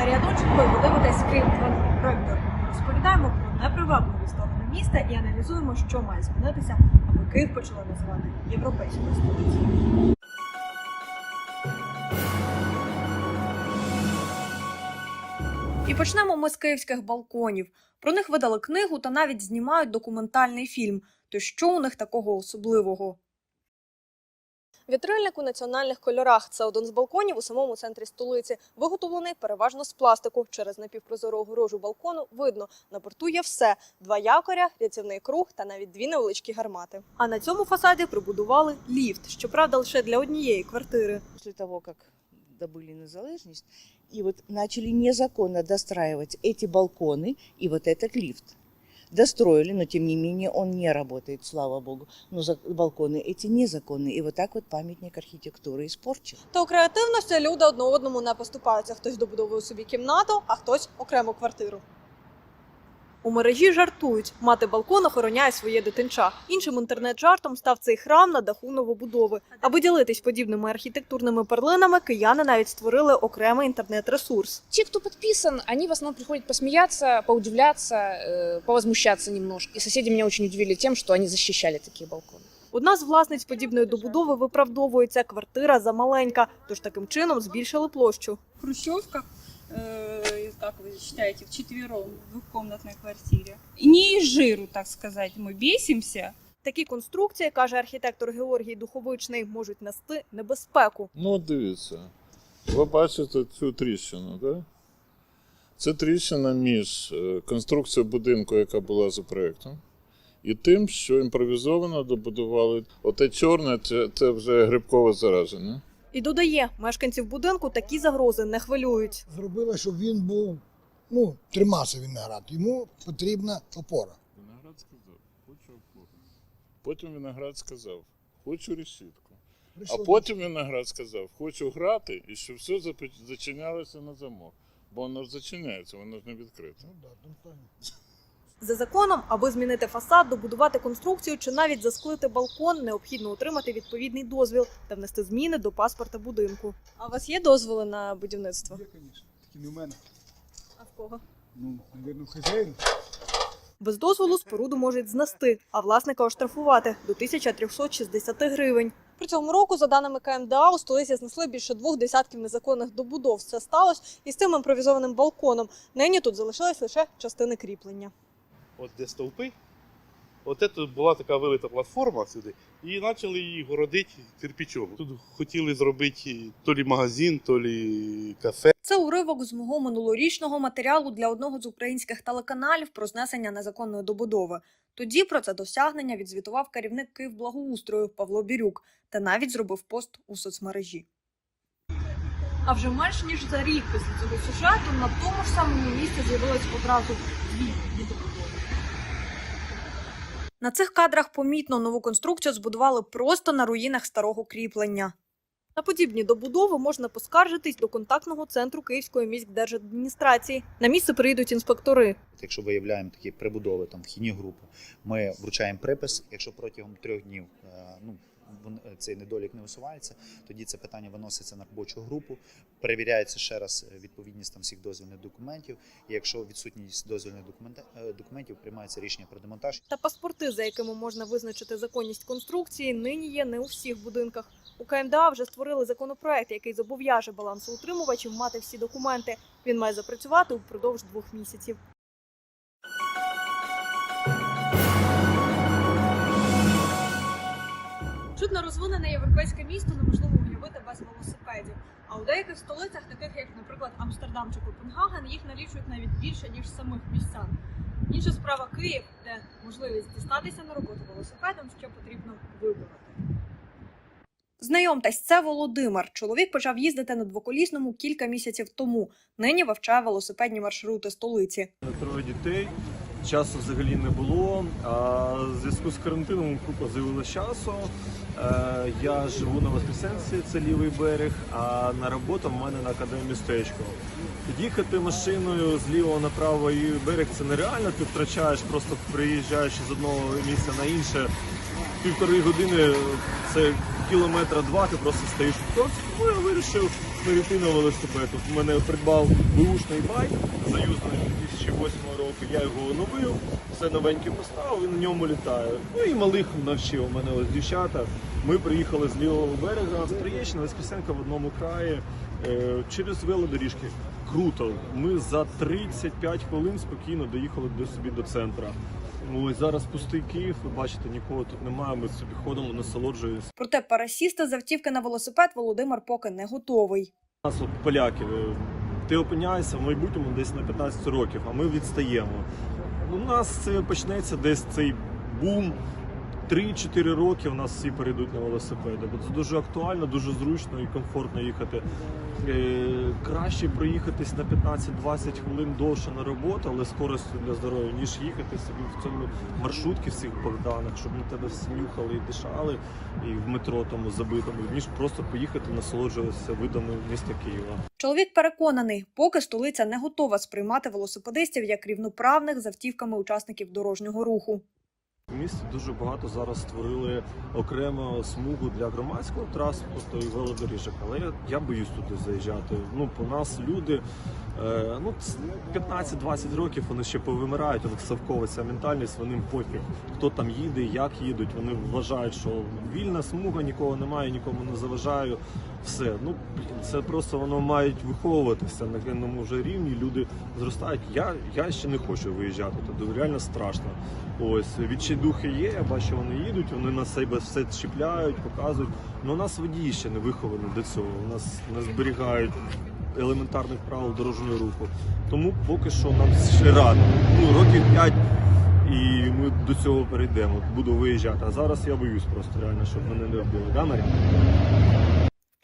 Валерія Донченко, і ви дивитесь Київ проєктор. Розповідаємо про непривабливі сторони міста і аналізуємо, що має змінитися, аби Київ почали називати європейською столицею. І почнемо ми з київських балконів. Про них видали книгу та навіть знімають документальний фільм. То що у них такого особливого? Вітрильник у національних кольорах це один з балконів у самому центрі столиці. Виготовлений переважно з пластику. Через напівпрозору огорожу балкону видно, на борту є все: два якоря, рятівний круг та навіть дві невеличкі гармати. А на цьому фасаді прибудували ліфт, щоправда, лише для однієї квартири. после того, как добыли незалежность, и вот начали незаконно достраивать эти балконы и вот этот лифт. Достроили, но тем не менее он не работает, слава богу. Но за- балконы эти незаконные. И вот так вот памятник архитектуры испорчен. Та у креативності люди одне одному не поступаються. Хтось добудовує собі кімнату, а хтось окрему квартиру. У мережі жартують, мати балкон охороняє своє дитинча. Іншим інтернет-жартом став цей храм на даху новобудови. Аби ділитись подібними архітектурними перлинами, кияни навіть створили окремий інтернет-ресурс. Те, кто подписан, они в основном приходят посмеяться, поудивляться, э, повозмущаться немножко. И соседи меня очень удивили тем, что они защищали такие балконы. Одна з власниць подібної добудови виправдовується квартира замаленька, тож таким чином збільшили площу. хрущевках, э, как вы считаете, вчетвером в двухкомнатной квартире. И не из жиру, так сказать, мы бесимся. Такі конструкції, каже архітектор Георгій Духовичний, можуть нести небезпеку. Ну, дивіться. Ви бачите цю тріщину, так? Це тріщина між е, конструкцією будинку, яка була за проєктом, і тим, що імпровізовано добудували. Оте чорне це, це вже грибкове зараження. І додає, мешканців будинку такі загрози не хвилюють. зробила, щоб він був, ну, тримався виноград. Йому потрібна опора. Виноград сказав, хочу опору. Потім виноград сказав, хочу решітку. А потім виноград сказав, хочу грати, і щоб все зачинялося на замок. Бо воно ж зачиняється, воно ж не відкрите. Ну, да, там правильно. За законом, аби змінити фасад, добудувати конструкцію чи навіть засклити балкон, необхідно отримати відповідний дозвіл та внести зміни до паспорта будинку. А у вас є дозволи на будівництво? Є, звісно. Тільки не в мене. А в кого? Ну, мабуть, хазяїн. Без дозволу споруду можуть знести, а власника оштрафувати до 1360 гривень. При цьому року, за даними КМДА, у столиці знесли більше двох десятків незаконних добудов. Це сталося із цим імпровізованим балконом. Нині тут залишилась лише частини кріплення. От де стовпи. От це була така велика платформа сюди, і почали її городити кирпичом. Тут хотіли зробити то лі магазин, то лі кафе. Це уривок з мого минулорічного матеріалу для одного з українських телеканалів про знесення незаконної добудови. Тоді про це досягнення відзвітував керівник Київблагоустрою Павло Бірюк та навіть зробив пост у соцмережі. А вже менш ніж за рік після цього сюжету на тому ж самому місці з'явилось одразу дві добудови. На цих кадрах помітно нову конструкцію збудували просто на руїнах старого кріплення. На подібні добудови можна поскаржитись до контактного центру Київської міськдержадміністрації. На місце приїдуть інспектори. Якщо виявляємо такі прибудови, там вхідні групи, ми вручаємо припис. Якщо протягом трьох днів е, ну, цей недолік не усувається, тоді це питання виноситься на робочу групу, перевіряється ще раз е, відповідність там всіх дозвільних документів. І якщо відсутність дозвільних е, документів, приймається рішення про демонтаж. Та паспорти, за якими можна визначити законність конструкції, нині є не у всіх будинках. У КМДА вже створили законопроект, який зобов'яже балансоутримувачів мати всі документи. Він має запрацювати упродовж двох місяців. Чудно розвинене європейське місто неможливо уявити без велосипедів. А у деяких столицях, таких як, наприклад, Амстердам чи Копенгаген, їх налічують навіть більше ніж самих містян. Інша справа Київ, де можливість дістатися на роботу велосипедом ще потрібно вибороти. Знайомтесь, це Володимир. Чоловік почав їздити на двоколісному кілька місяців тому. Нині вивчає велосипедні маршрути столиці. Троє дітей. Часу взагалі не було. А в зв'язку з карантином купа з'явилось часу. Е, Я живу на Воскресенці, це лівий берег, а на роботу в мене на академії містечко. Під'їхати машиною з лівого на правий берег це нереально. Ти втрачаєш, просто приїжджаючи з одного місця на інше. Півтори години це кілометра два ти просто стоїш в. Ну вирішив перейти на велосипед. От у мене придбав бушний байк заюзаний 2008 року. Я його оновив, все новеньке поставив і на ньому літаю. Ну і малих навчив. У мене ось дівчата. Ми приїхали з лівого берега з Троєщини, Воскресенка в одному краї е, через велодоріжки. Круто. Ми за 35 хвилин спокійно доїхали до собі до центра. Ось зараз пустий Київ, ви бачите, нікого тут немає. Ми собі ходимо, насолоджуємося. Проте парасіста з автівки на велосипед Володимир поки не готовий. У нас от поляки. е, Ти опиняєшся в майбутньому десь на 15 років, а ми відстаємо. У нас це почнеться десь цей бум. 3-4 роки у нас всі перейдуть на велосипеди, бо це дуже актуально, дуже зручно і комфортно їхати. Е, краще проїхатись на 15-20 хвилин довше на роботу, але з користю для здоров'я, ніж їхати собі в цьому маршрутці всіх Богданах, щоб на тебе всі нюхали і дишали, і в метро тому забитому, ніж просто поїхати насолоджуватися видами міста Києва. Чоловік переконаний, поки столиця не готова сприймати велосипедистів як рівноправних з автівками учасників дорожнього руху. В місті дуже багато зараз створили окрему смугу для громадського транспорту і велодоріжок. Але я, я боюсь туди заїжджати. Ну, по нас люди е, ну, 15-20 років вони ще повимирають, у них ця ментальність, вони пофіг, хто там їде, як їдуть. Вони вважають, що вільна смуга, нікого немає, нікому не заважаю. Все. Ну, це просто воно мають виховуватися на генному вже рівні. Люди зростають. Я, я ще не хочу виїжджати туди. Реально страшно. Ось відчайдухи є, я бачу, вони їдуть, вони на себе все чіпляють, показують. Ну у нас водії ще не виховані до цього. У нас не зберігають елементарних правил дорожнього руху. Тому поки що нам ще рано. Ну, років 5 і ми до цього перейдемо. Буду виїжджати. А зараз я боюсь просто реально, щоб мене не вбили. Да, Марія?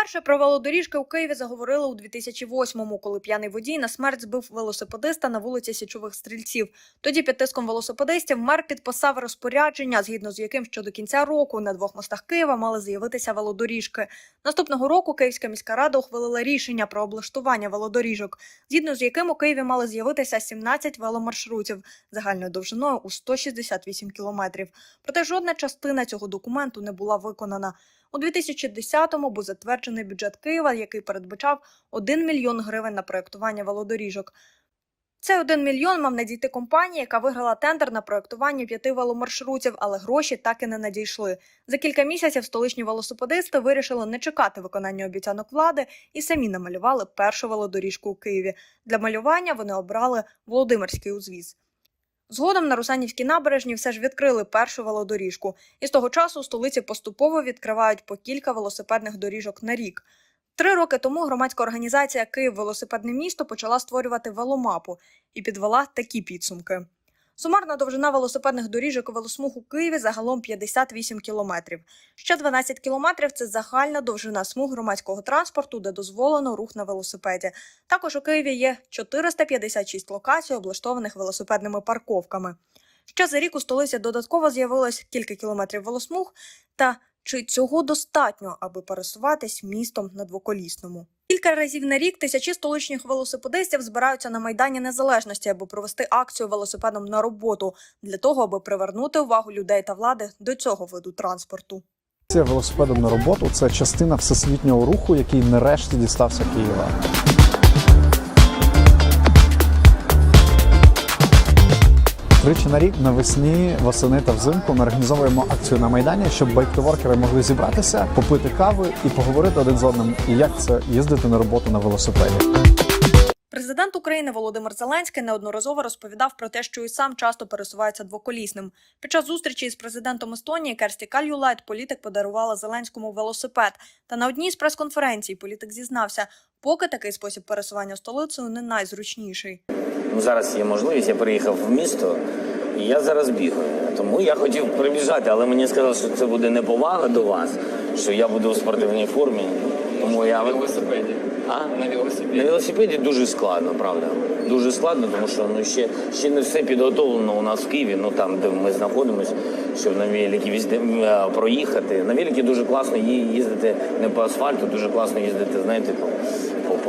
Вперше про велодоріжки у Києві заговорили у 2008-му, коли п'яний водій на смерть збив велосипедиста на вулиці Січових Стрільців. Тоді під тиском велосипедистів мер підписав розпорядження, згідно з яким ще до кінця року на двох мостах Києва мали з'явитися велодоріжки. Наступного року Київська міська рада ухвалила рішення про облаштування велодоріжок, згідно з яким у Києві мали з'явитися 17 веломаршрутів загальною довжиною у 168 кілометрів. Проте жодна частина цього документу не була виконана. У 2010-му був затверджений бюджет Києва, який передбачав 1 мільйон гривень на проєктування велодоріжок. Цей 1 мільйон мав надійти компанії, яка виграла тендер на проєктування п'яти веломаршрутів, але гроші так і не надійшли. За кілька місяців столичні велосипедисти вирішили не чекати виконання обіцянок влади і самі намалювали першу велодоріжку у Києві. Для малювання вони обрали Володимирський узвіз. Згодом на Русанівській набережні все ж відкрили першу велодоріжку, і з того часу столиці поступово відкривають по кілька велосипедних доріжок на рік. Три роки тому громадська організація Київ велосипедне місто почала створювати веломапу і підвела такі підсумки. Сумарна довжина велосипедних доріжок велосмуг у Києві загалом 58 кілометрів. Ще 12 кілометрів це загальна довжина смуг громадського транспорту, де дозволено рух на велосипеді. Також у Києві є 456 локацій, облаштованих велосипедними парковками. Ще за рік у столиці додатково з'явилось кілька кілометрів велосмуг. Та чи цього достатньо, аби пересуватись містом на двоколісному? Кілька разів на рік тисячі столичних велосипедистів збираються на майдані незалежності, аби провести акцію велосипедом на роботу для того, аби привернути увагу людей та влади до цього виду транспорту. Це велосипедом на роботу це частина всесвітнього руху, який нарешті дістався Києва. Тричі на рік навесні, восени та взимку ми організовуємо акцію на майдані, щоб байктоворкери могли зібратися, попити кави і поговорити один з одним, як це їздити на роботу на велосипеді. Президент України Володимир Зеленський неодноразово розповідав про те, що і сам часто пересувається двоколісним. Під час зустрічі із президентом Естонії Керсті Кальюлайт політик подарувала Зеленському велосипед. Та на одній з прес-конференцій політик зізнався, поки такий спосіб пересування столицею не найзручніший. Ну, зараз є можливість, я приїхав в місто, і я зараз бігаю. Тому я хотів прибіжати, але мені сказали, що це буде неповага до вас, що я буду у спортивній формі. Тому я на велосипеді. А? На велосипеді. На велосипеді дуже складно, правда. Дуже складно, тому що ну, ще, ще не все підготовлено у нас в Києві, ну там, де ми знаходимося, щоб на великі візде проїхати. На великі дуже класно їздити не по асфальту, дуже класно їздити, знаєте, там,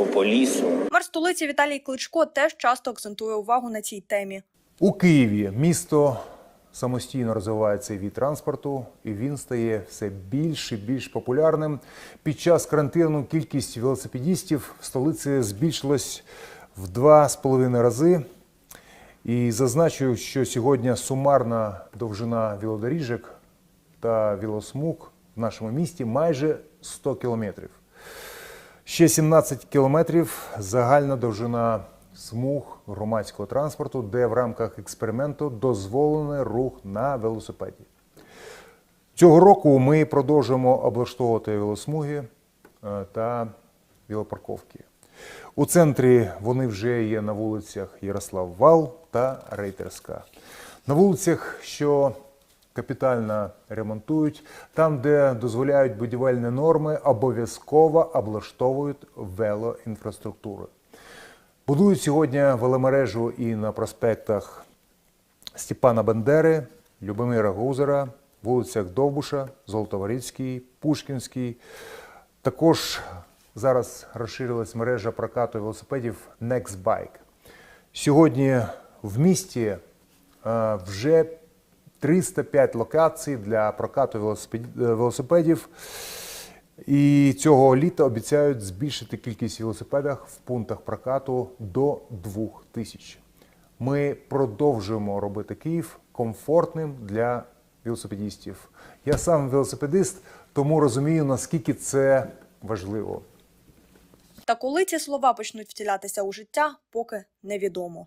по, по, лісу. Мер столиці Віталій Кличко теж часто акцентує увагу на цій темі. У Києві, місто самостійно розвиває цей від транспорту, і він стає все більш і більш популярним. Під час карантину кількість велосипедістів в столиці збільшилась в два з половиною рази. І зазначу, що сьогодні сумарна довжина велодоріжок та велосмуг в нашому місті майже 100 кілометрів. Ще 17 кілометрів загальна довжина смуг громадського транспорту, де в рамках експерименту дозволений рух на велосипеді. Цього року ми продовжуємо облаштовувати велосмуги е, та велопарковки. У центрі вони вже є на вулицях Ярослав Вал та Рейтерська. На вулицях, що капітально ремонтують, там, де дозволяють будівельні норми, обов'язково облаштовують велоінфраструктуру. Будують сьогодні веломережу і на проспектах Степана Бандери, Любомира Гузера, вулицях Довбуша, Золотоворицький, Пушкінський. Також зараз розширилась мережа прокату велосипедів Nextbike. Сьогодні в місті е, вже 305 локацій для прокату е, велосипедів. І цього літа обіцяють збільшити кількість велосипедів в пунктах прокату до 2000. Ми продовжуємо робити Київ комфортним для велосипедістів. Я сам велосипедист, тому розумію, наскільки це важливо. Та коли ці слова почнуть втілятися у життя, поки невідомо.